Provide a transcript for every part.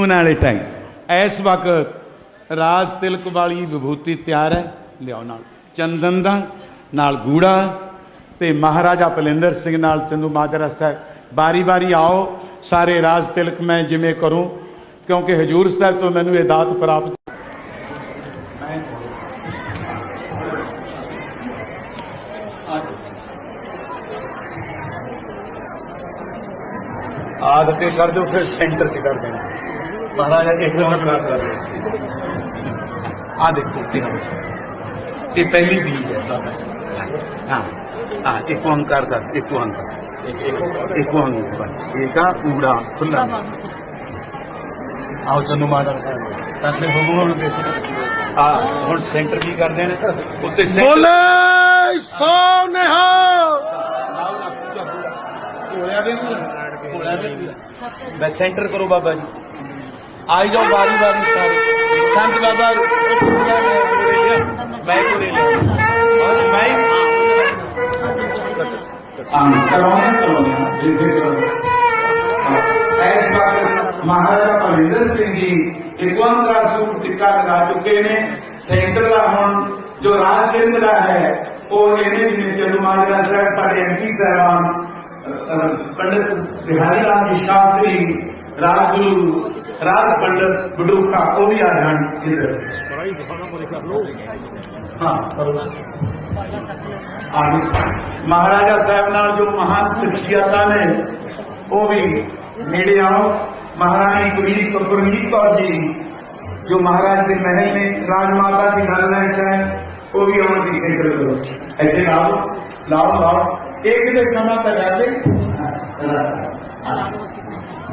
ਜੂਨ ਵਾਲੇ ਟਾਈਮ। ਇਸ ਵਕਤ ਰਾਜ ਤਿਲਕ ਵਾਲੀ ਵਿਭੂਤੀ ਤਿਆਰ ਹੈ। ਲਿਆਓ ਨਾਲ। ਚੰਦਨ ਦਾ, ਨਾਲ ਗੂੜਾ ਤੇ ਮਹਾਰਾਜਾ ਪਲਿੰਦਰ ਸਿੰਘ ਨਾਲ ਚੰਦੂ ਮਾਜਰਾ ਸਾਹਿਬ। ਬਾਰੀ ਬਾਰੀ ਆਓ, ਸਾਰੇ ਰਾਜ ਤਿਲਕ ਮੈਂ ਜਿਵੇਂ ਕਰੂੰ, ਕਿਉਂਕਿ ਹਜੂਰ ਸਾਹਿਬ ਤੋਂ ਮੈਨੂੰ ਇਹ ਦਾਤ ਪ੍ਰਾਪਤ ਆਦਤੇ ਕਰ ਦਿਓ, ਫਿਰ ਸੈਂਟਰ ਚ ਕਰ ਦੇਣਾ। ਮਹਾਰਾਜਾ ਇੱਕ ਵਾਰ ਕਰ ਕਰ ਆ ਦੇਖੋ ਇਹ ਇਹ ਪਹਿਲੀ ਬੀਜ ਹੈ ਬਾਬਾ ਹਾਂ ਹਾਂ ਇੱਕ ਓੰਕਾਰ ਕਰ ਇੱਕ ਓੰਕਾਰ ਇੱਕ ਇੱਕ ਇੱਕ ਓੰਕਾਰ ਬਸ। ਇਹ ਕਾ ਊੜਾ ਖੁੱਲਾ ਆਓ ਮਾਤਾ ਸਾਹਿਬ ਤਾਂ ਤੇ ਭਗਵਾਨ ਦੇ ਆ ਹੁਣ ਸੈਂਟਰ ਵੀ ਕਰ ਦੇਣਾ ਉੱਤੇ ਬੋਲੇ ਸੋ ਨਿਹਾਲ! ਹੋਇਆ ਵੀ ਨਹੀਂ ਹੋਇਆ ਵੀ ਨਹੀਂ ਮੈਂ ਸੈਂਟਰ ਕਰੋ ਬਾਬਾ ਜੀ। आई जाओ बारी बारी सारे। संत बाबा महाराजा सिंह जी सूट टिका लगा चुके ने सेंटर का हम जो राज केंद्र है महाराजा साहब साढ़े एम पी साहबान पंडित बिहारी राम जी शास्त्री राजगुरु ਅਹ, ਪੰਡਿਤ ਬਿਹਾਰੀ ਲਾਲ ਜੀ ਸ਼ਾਸਤਰੀ ਰਾਜਗੁਰੂ ਰਾਜ ਪੰਡਿਤ ਬਡੂਖਾ ਉਹ ਵੀ ਆ ਜਾਣ ਇਧਰ ਹਾਂ ਕਰੋ ਆਗੇ ਮਹਾਰਾਜਾ ਸਾਹਿਬ ਨਾਲ ਜੋ ਮਹਾਨ ਸ਼ਖਸੀਅਤਾਂ ਨੇ ਉਹ ਵੀ ਨੇੜੇ ਆਓ ਮਹਾਰਾਣੀ ਗੁਰਮੀਤ ਕੌਰ ਗੁਰਮੀਤ ਕੌਰ ਜੀ ਜੋ ਮਹਾਰਾਜ ਦੇ ਮਹਿਲ ਨੇ ਰਾਜਮਾਤਾ ਦੀ ਗੱਲ ਹੈ ਸਾਹਿਬ ਉਹ ਵੀ ਆਉਣ ਦੀ ਫਿਕਰ ਕਰੋ ਇੱਥੇ ਲਾਓ ਲਾਓ ਲਾਓ ਇੱਕ ਦੇ ਸਮਾਂ ਤੱਕ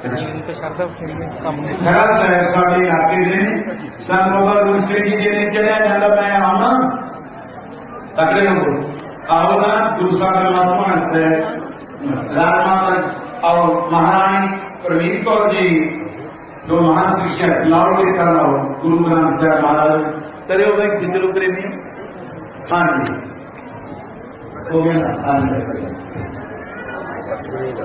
ਛੱਡੋ ਅੱਧੇ ਦਿੱਤਾ ਹਾਂ ਇਹ ਜੋਰ ਕੌਣ ਹੈ ਪਾਤਾ ਖੜਾ ਸਾਹਿਬ ਸਾਡੇ ਇਲਾਕੇ ਦੇ ਨੇ ਸੰਤ ਬਾਬਾ ਗੁਰੂ ਸਿੰਘ ਜੀ ਜਿਹਨੇ ਚੜਿਆ ਜਾਂਦਾ ਮੈਂ ਆਉਣਾ ਤਕੜੇ ਨੂੰ ਬੋਲ ਆਓ ਨਾ ਗੁਰੂ ਸਾਹਿਬ ਪਰਮਾਤਮਾ ਸਾਹਿਬ ਰਾਜਮਾਤਾ ਆਓ ਮਹਾਰਾਣੀ ਪ੍ਰਵੀਨ ਕੌਰ ਜੀ ਜੋ ਮਹਾਨ ਸਿੱਖਿਆ ਲਾਓ ਦੇ ਕਰ ਲਾਓ ਗੁਰੂ ਗ੍ਰੰਥ ਸਾਹਿਬ ਮਹਾਰਾਜ ਕਰਿਓ ਬਈ ਖਿਚਲੋ ਪ੍ਰੇਮੀ ਹਾਂਜੀ ਹੋ ਗਿਆ ਨਾ ਹਾਂਜੀ ਇੰਸਾ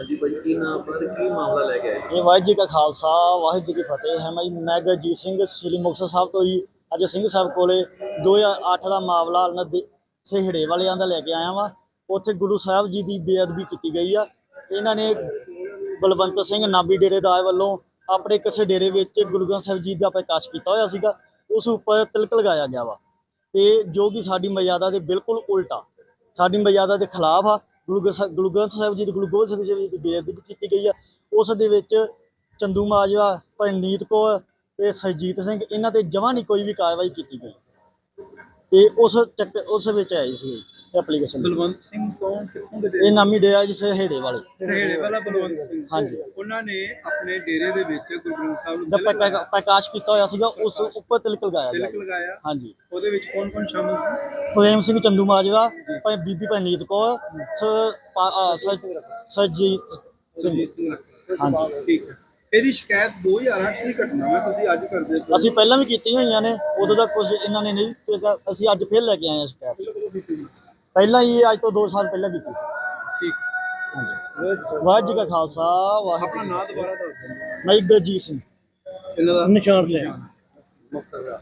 ਹਾਂਜੀ ਭਾਈ ਕੀ ਨਾਮ ਪਰ ਕੀ ਮਾਮਲਾ ਲੈ ਕੇ ਆਏ? ਇਹ ਵਾਹਿਗੁਰੂ ਜੀ ਕਾ ਖਾਲਸਾ, ਵਾਹਿਗੁਰੂ ਜੀ ਕੀ ਫਤਿਹ। ਹੈ ਮੈਂ ਜੀ ਮੈਂ ਗੁਰਜੀਤ ਸਿੰਘ ਸ੍ਰੀ ਮੁਕਤਸਰ ਸਾਹਿਬ ਤੋਂ ਜੀ। ਅੱਜ ਸਿੰਘ ਸਾਹਿਬ ਕੋਲੇ 2008 ਦਾ ਮਾਮਲਾ ਨਦੀ ਸਿਹੜੇ ਵਾਲਿਆਂ ਦਾ ਲੈ ਕੇ ਆਇਆ ਵਾਂ। ਉੱਥੇ ਗੁਰੂ ਸਾਹਿਬ ਜੀ ਦੀ ਬੇਅਦਬੀ ਕੀਤੀ ਗਈ ਆ। ਇਹਨਾਂ ਨੇ ਬਲਵੰਤ ਸਿੰਘ ਨਾਬੀ ਡੇਰੇਦਾਰ ਵੱਲੋਂ ਆਪਣੇ ਕਿਸੇ ਡੇਰੇ ਵਿੱਚ ਗੁਰੂ ਗ੍ਰੰਥ ਸਾਹਿਬ ਜੀ ਦਾ ਪ੍ਰਕਾਸ਼ ਕੀਤਾ ਹੋਇਆ ਸੀਗਾ। ਉਸ ਉੱਪਰ ਤਿਲਕ ਲਗਾਇਆ ਗਿਆ ਵਾ। ਤੇ ਜੋ ਕਿ ਸਾਡੀ ਮਰਿਆਦਾ ਦੇ ਬਿਲਕੁਲ ਉਲਟਾ, ਸਾਡੀ ਮਰਿਆਦਾ ਦੇ ਖਿਲਾਫ ਆ। ਗੁਰੂ ਗ੍ਰੰਥ ਸਾਹਿਬ- ਗੁਰੂ ਗ੍ਰੰਥ ਸਾਹਿਬ ਜੀ ਦੀ ਗੁਰੂ ਗੋਬਿੰਦ ਸਿੰਘ ਜੀ ਦੀ ਬੇਅਦਬੀ ਕੀਤੀ ਗਈ ਆ। ਉਸ ਦੇ ਵਿੱਚ ਚੰਦੂ ਮਾਜਵਾ ਪਰਨੀਤ ਕੌਰ ਤੇ ਸਰਜੀਤ ਸਿੰਘ, ਇਹਨਾਂ ਤੇ ਜਮਾਂ ਨਹੀਂ ਕੋਈ ਵੀ ਕਾਰਵਾਈ ਕੀਤੀ ਗਈ। ਤੇ ਉਸ ਚੱਕ, ਉਸ ਵਿੱਚ ਆਈ ਸੀ ਐਪਲੀਕੇਸ਼ਨ ਬਲਵੰਤ ਸਿੰਘ ਕੌਣ ਕਿੱਥੋਂ ਦੇ ਇਹ ਨਾਮੀ ਡੇਰਾ ਜੀ ਸਹੇੜੇ ਵਾਲੇ। ਸਹੇੜੇ ਵਾਲਾ ਬਲਵੰਤ ਸਿੰਘ। ਹਾਂਜੀ। ਉਹਨਾਂ ਨੇ ਆਪਣੇ ਡੇਰੇ ਦੇ ਵਿੱਚ ਗੁਰੂ ਗ੍ਰੰਥ ਸਾਹਿਬ ਦਾ ਨੂੰ ਤਿਲਕ ਪ੍ਰਕਾ- ਪ੍ਰਕਾਸ਼ ਕੀਤਾ ਹੋਇਆ ਸੀਗਾ ਉਸ ਉੱਪਰ ਤਿਲਕ ਲਗਾਇਆ ਗਿਆ। ਤਿਲਕ ਲਗਾਇਆ। ਹਾਂਜੀ। ਉਹਦੇ ਵਿੱਚ ਕੌਣ ਕੌਣ ਸ਼ਾਮਿਲ ਸੀ? ਪ੍ਰੇਮ ਸਿੰਘ ਚੰਦੂ ਮਾਜਵਾ ਭਾਈ ਬੀਬੀ ਪਰਨੀਤ ਕੌਰ ਸ- ਪਾ- ਅ, ਸ- ਸਰਜੀਤ ਸਿੰਘ ਹਾਂਜੀ। ਠੀਕ ਹੈ। ਇਹਦੀ ਸ਼ਿਕਾਇਤ 2008 ਦੀ ਘਟਨਾ ਹੈ ਤੁਸੀਂ ਅੱਜ ਕਰਦੇ ਹੋ। ਅਸੀਂ ਪਹਿਲਾਂ ਵੀ ਕੀਤੀਆਂ ਹੋਈਆਂ ਨੇ ਉਦੋਂ ਦਾ ਕੁਝ ਇਹਨਾਂ ਨੇ ਨਹੀਂ ਕੀਤਾ। ਅਸੀਂ ਅੱਜ ਫਿਰ ਲੈ ਕੇ ਆਏ ਹਾਂ ਸ਼ਿਕਾਇਤ। ਪਹਿਲਾਂ ਹੀ ਅੱਜ ਤੋਂ 2 ਸਾਲ ਪਹਿਲਾਂ ਕੀਤੀ ਸੀ। ਠੀਕ। ਹਾਂਜੀ। ਵਾਹਿਗੁਰੂ ਜੀ ਕਾ ਖਾਲਸਾ ਆਪਣਾ ਵਾਹਿਗੁਰੂ ਨਾਮ ਦੁਬਾਰਾ ਦੱਸ ਦਿਓ। ਮੈਂ ਗੁਰਜੀਤ ਸਿੰਘ। ਇਹਨਾਂ ਦਾ? ਨਿਸ਼ਾਨ ਲਿਆ ਮੁਕਤਸਰ ਦਾ।